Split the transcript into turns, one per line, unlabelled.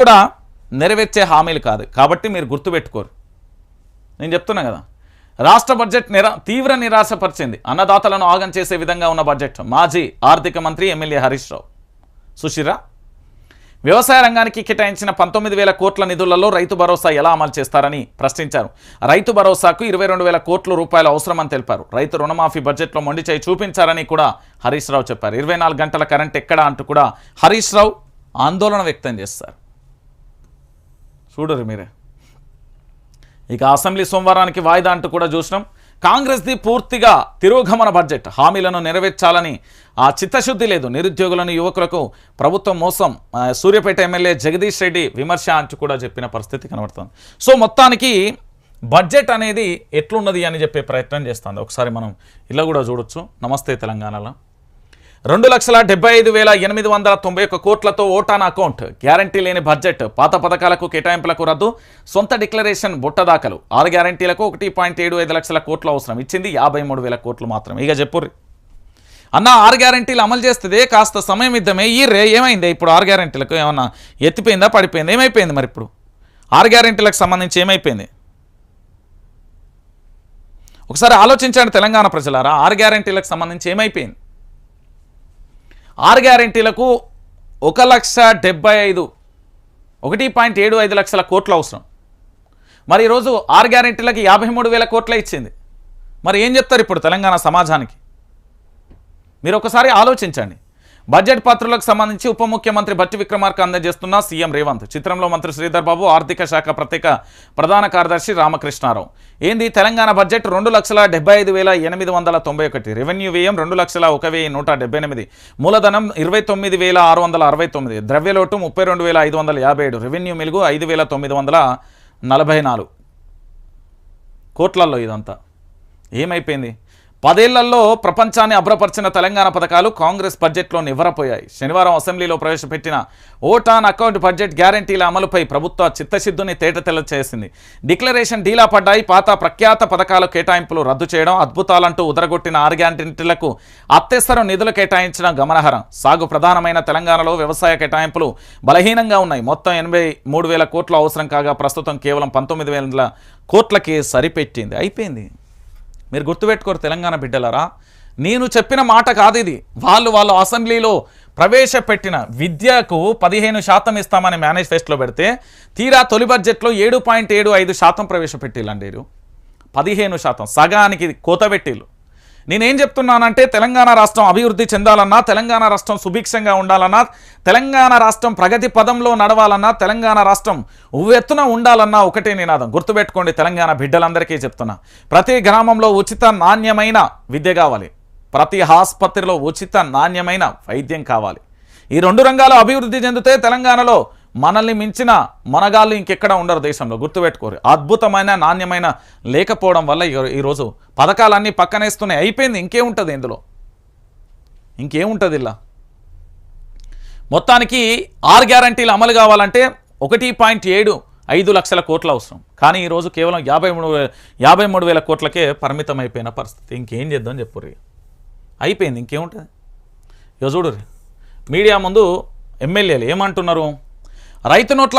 కూడా నెరవేర్చే హామీలు కాదు. కాబట్టి మీరు గుర్తుపెట్టుకోరు. నేను చెప్తున్నా కదా. రాష్ట్ర బడ్జెట్ నిరా తీవ్ర నిరాశపరిచింది. అన్నదాతలను ఆగం చేసే విధంగా ఉన్న బడ్జెట్. మాజీ ఆర్థిక మంత్రి ఎమ్మెల్యే హరీష్ రావు. సుశీరా వ్యవసాయ రంగానికి కేటాయించిన పంతొమ్మిది వేల కోట్ల నిధులలో రైతు భరోసా ఎలా అమలు చేస్తారని ప్రశ్నించారు. రైతు భరోసాకు ఇరవై రెండు వేల కోట్ల రూపాయలు అవసరమని తెలిపారు. రైతు రుణమాఫీ బడ్జెట్లో మొండి చేయి చూపించారని కూడా హరీష్ రావు చెప్పారు. ఇరవై గంటల కరెంట్ ఎక్కడా అంటూ కూడా హరీష్ రావు ఆందోళన వ్యక్తం చేస్తారు. చూడరు మీరే. ఇక అసెంబ్లీ సోమవారానికి వాయిదా అంటూ కూడా చూసినాం. కాంగ్రెస్ది పూర్తిగా తిరోగమన బడ్జెట్ హామీలను నెరవేర్చాలని ఆ చిత్తశుద్ధి లేదు. నిరుద్యోగులను యువకులకు ప్రభుత్వం మోసం. సూర్యపేట సూర్యాపేట ఎమ్మెల్యే జగదీష్ రెడ్డి విమర్శ అంటూ కూడా చెప్పిన పరిస్థితి కనబడుతుంది. సో మొత్తానికి బడ్జెట్ అనేది ఎట్లున్నది అని చెప్పే ప్రయత్నం చేస్తుంది. ఒకసారి మనం ఇలా కూడా చూడొచ్చు. నమస్తే తెలంగాణలో. రెండు లక్షల డెబ్బై ఐదు వేల ఎనిమిది వందల తొంభై ఒక్క కోట్లతో ఓటాన్ అకౌంట్. గ్యారంటీ లేని బడ్జెట్. పాత పథకాలకు కేటాయింపులకు రద్దు. సొంత డిక్లరేషన్ బుట్ట దాఖలు. ఆరు గ్యారంటీలకు ఒకటి పాయింట్ ఏడు ఐదు లక్షల కోట్లు అవసరం. ఇచ్చింది యాభై మూడు వేల కోట్లు మాత్రమే ఇక చెప్పుర్రి. అన్న ఆరు గ్యారంటీలు అమలు చేస్తే కాస్త సమయం ఇద్దామే. ఈ రే ఏమైంది? ఇప్పుడు ఆరు గ్యారంటీలకు ఏమన్నా ఎత్తిపోయిందా? పడిపోయింది? ఏమైపోయింది మరి ఇప్పుడు? ఆరు గ్యారంటీలకు సంబంధించి ఏమైపోయింది? ఒకసారి ఆలోచించండి తెలంగాణ ప్రజలారా. ఆరు గ్యారంటీలకు సంబంధించి ఏమైపోయింది? ఆరు గ్యారంటీలకు ఒక లక్ష డెబ్బై ఐదు ఒకటి పాయింట్ ఏడు ఐదు లక్షల కోట్లు అవసరం. మరి ఈరోజు ఆరు గ్యారంటీలకు యాభై మూడు వేల కోట్లే ఇచ్చింది. మరి ఏం చెప్తారు ఇప్పుడు తెలంగాణ సమాజానికి? మీరు ఒకసారి ఆలోచించండి. బడ్జెట్ పత్రాలకు సంబంధించి ఉప ముఖ్యమంత్రి బట్టి విక్రమార్క అందజేస్తున్న సీఎం రేవంత్. చిత్రంలో మంత్రి శ్రీధర్ బాబు ఆర్థిక శాఖ ప్రత్యేక ప్రధాన కార్యదర్శి రామకృష్ణారావు. ఏంది? తెలంగాణ బడ్జెట్ రెండు లక్షల డెబ్బై ఐదు వేల ఎనిమిది వందల తొంభై ఒకటి. రెవెన్యూ వ్యయం రెండు లక్షల ఒక వెయ్యి నూట డెబ్బై ఎనిమిది. మూలధనం ఇరవై తొమ్మిది వేల ఆరు వందల అరవై తొమ్మిది. ద్రవ్యలోటు ముప్పై రెండు వేల ఐదు వందల యాభై ఏడు. రెవెన్యూ మెలుగు ఐదు వేల తొమ్మిది వందల నలభై నాలుగు. కోట్లల్లో ఇదంతా. ఏమైపోయింది? పదేళ్ళలో ప్రపంచాన్ని అభ్రపరిచిన తెలంగాణ పథకాలు కాంగ్రెస్ బడ్జెట్లో నివ్వరపోయాయి. శనివారం అసెంబ్లీలో ప్రవేశపెట్టిన ఓటాన్ అకౌంట్ బడ్జెట్ గ్యారంటీల అమలుపై ప్రభుత్వ చిత్తశుద్ధిని తేటతెల్ల చేసింది. డిక్లరేషన్ డీలా పడ్డాయి. పాత ప్రఖ్యాత పథకాల కేటాయింపులు రద్దు చేయడం అద్భుతాలంటూ ఉదరగొట్టిన ఆరు గ్యారంటీలకు అత్యవసరం నిధులు కేటాయించడం గమనార్హం. సాగు ప్రధానమైన తెలంగాణలో వ్యవసాయ కేటాయింపులు బలహీనంగా ఉన్నాయి. మొత్తం ఎనభై మూడు వేల కోట్లు అవసరం కాగా ప్రస్తుతం కేవలం పంతొమ్మిది వేల కోట్లకి సరిపెట్టింది. అయిపోయింది. మీరు గుర్తుపెట్టుకోరు తెలంగాణ బిడ్డలరా. నేను చెప్పిన మాట కాదు ఇది. వాళ్ళు వాళ్ళ అసెంబ్లీలో ప్రవేశపెట్టిన విద్యకు పదిహేను శాతం ఇస్తామని మేనిఫెస్టోలో పెడితే తీరా తొలి బడ్జెట్లో ఏడు పాయింట్ ఏడు ఐదు శాతం ప్రవేశపెట్టిల్లండి మీరు పదిహేను శాతం. సగానికి కోత పెట్టిల్లు. నేనేం చెప్తున్నానంటే తెలంగాణ రాష్ట్రం అభివృద్ధి చెందాలన్నా తెలంగాణ రాష్ట్రం సుభిక్షంగా ఉండాలన్నా తెలంగాణ రాష్ట్రం ప్రగతి పదంలో నడవాలన్నా తెలంగాణ రాష్ట్రం ఉవ్వెత్తున ఉండాలన్నా ఒకటే నినాదం. గుర్తుపెట్టుకోండి తెలంగాణ బిడ్డలందరికీ చెప్తున్నా. ప్రతి గ్రామంలో ఉచిత నాణ్యమైన విద్య కావాలి. ప్రతి ఆసుపత్రిలో ఉచిత నాణ్యమైన వైద్యం కావాలి. ఈ రెండు రంగాలు అభివృద్ధి చెందితే తెలంగాణలో మనల్ని మించిన మనగాళ్ళు ఇంకెక్కడ ఉండరు దేశంలో. గుర్తుపెట్టుకోరు. అద్భుతమైన నాణ్యమైన లేకపోవడం వల్ల ఈ- ఈరోజు పథకాలన్నీ పక్కనేస్తున్నాయి అయిపోయింది. ఇంకేముంటుంది ఇందులో? ఇంకేముంటుంది ఇలా? మొత్తానికి ఆరు గ్యారంటీలు అమలు కావాలంటే ఒకటి పాయింట్ ఏడు ఐదు లక్షల కోట్ల అవసరం. కానీ ఈరోజు కేవలం యాభై మూడు యాభై మూడు వేల కోట్లకే పరిమితం అయిపోయిన పరిస్థితి. ఇంకేం చేద్దాం చెప్పుర్రి అయిపోయింది. ఇంకేముంటుంది ఇక చూడు మీడియా ముందు ఎమ్మెల్యేలు ఏమంటున్నారు? రైతు నోట్ల